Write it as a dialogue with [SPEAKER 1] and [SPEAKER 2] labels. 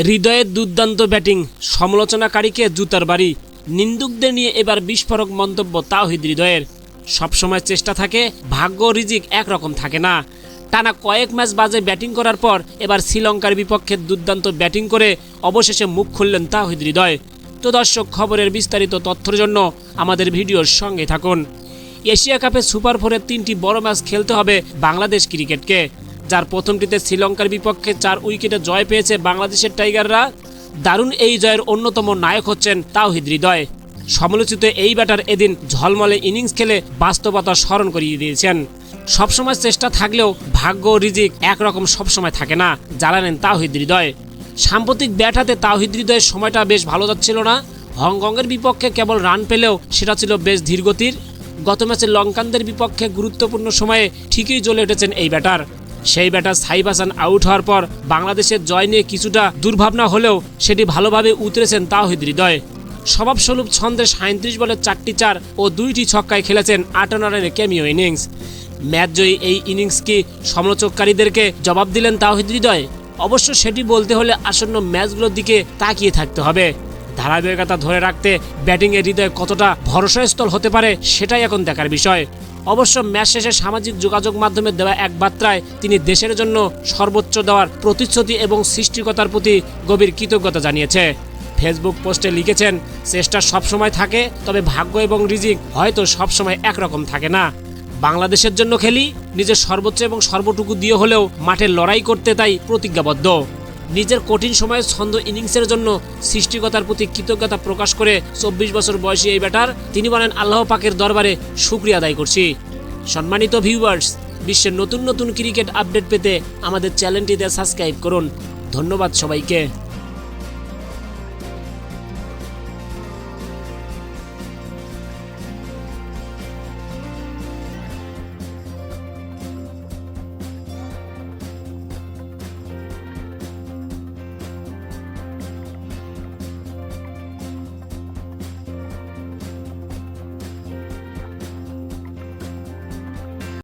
[SPEAKER 1] হৃদয়ের দুর্দান্ত ব্যাটিং, সমালোচনাকারীকে জুতার বাড়ি, নিন্দুকদের নিয়ে এবার বিস্ফোরক মন্তব্য তাওহিদ হৃদয়ের। সবসময় চেষ্টা থাকে, ভাগ্য রিজিক একরকম থাকে না। টানা কয়েক ম্যাচ বাজে ব্যাটিং করার পর এবার শ্রীলঙ্কার বিপক্ষে দুর্দান্ত ব্যাটিং করে অবশেষে মুখ খুললেন তাহিদ হৃদয়। তো দর্শক, খবরের বিস্তারিত তথ্যের জন্য আমাদের ভিডিওর সঙ্গে থাকুন। এশিয়া কাপে সুপার ফোরের তিনটি বড় ম্যাচ খেলতে হবে বাংলাদেশ ক্রিকেটকে। যার প্রথমটিতে শ্রীলঙ্কার বিপক্ষে চার উইকেটে জয় পেয়েছে বাংলাদেশের টাইগাররা। দারুণ এই জয়ের অন্যতম নায়ক হচ্ছেন তাওহিদ হৃদয়। সমালোচিত এই ব্যাটার এদিন ঝলমলে ইনিংস খেলে বাস্তবতা স্মরণ করিয়ে দিয়েছেন। সবসময় চেষ্টা থাকলেও ভাগ্য রিজিক একরকম সবসময় থাকে না জ্বালানেন তাওহিদ হৃদয়। সাম্প্রতিক ব্যাট হাতে তাওহিদ হৃদয়ের সময়টা বেশ ভালো যাচ্ছিল না। হংকংয়ের বিপক্ষে কেবল রান পেলেও সেটা ছিল বেশ ধীরগতির। গত ম্যাচে লঙ্কানদের বিপক্ষে গুরুত্বপূর্ণ সময়ে ঠিকই জ্বলে উঠেছেন এই ব্যাটার। সেই ব্যাটার সাইব হাসান আউট হওয়ার পর বাংলাদেশের জয় নিয়ে কিছুটা দুর্ভাবনা হলেও সেটি ভালোভাবে উতরেছেন তাওহিদ হৃদয়। স্বভাবস্বরূপ ছন্দে সাঁত্রিশ বলে চারটি চার ও দুইটি ছক্কায় খেলেছেন আটান্ন রানের ক্যামিও ইনিংস। ম্যাচ জয়ী এই ইনিংস কি সমালোচককারীদেরকে জবাব দিলেন তাওহিদ হৃদয়? অবশ্য সেটি বলতে হলে আসন্ন ম্যাচগুলোর দিকে তাকিয়ে থাকতে হবে। ধারাবাহিকতা ধরে রাখতে ব্যাটিংয়ে হৃদয় কতটা ভরসাস্থল হতে পারে সেটাই এখন দেখার বিষয়। অবশ্য ম্যাচ শেষে সামাজিক যোগাযোগ মাধ্যমে দেওয়া এক বার্তায় তিনি দেশের জন্য সর্বোচ্চ দেওয়ার প্রতিশ্রুতি এবং সৃষ্টিকতার প্রতি গভীর কৃতজ্ঞতা জানিয়েছে। ফেসবুক পোস্টে লিখেছেন, চেষ্টা সবসময় থাকে, তবে ভাগ্য এবং রিজিক হয়তো সবসময় একরকম থাকে না। বাংলাদেশের জন্য খেলি, নিজের সর্বোচ্চ এবং সর্বটুকু দিয়ে হলেও মাঠে লড়াই করতে তাই প্রতিজ্ঞাবদ্ধ। নিজের কঠিন সময়ে ছন্দ ইনিংসের জন্য সৃষ্টিকতার প্রতি কৃতজ্ঞতা প্রকাশ করে চব্বিশ বছর বয়সী এই ব্যাটার, তিনি বলেন, আল্লাহ পাকের দরবারে শুক্রিয়া আদায় করছি। সম্মানিত ভিউয়ার্স বিশ্বের নতুন নতুন ক্রিকেট আপডেট পেতে আমাদের চ্যানেলটিতে সাবস্ক্রাইব করুন। ধন্যবাদ সবাইকে।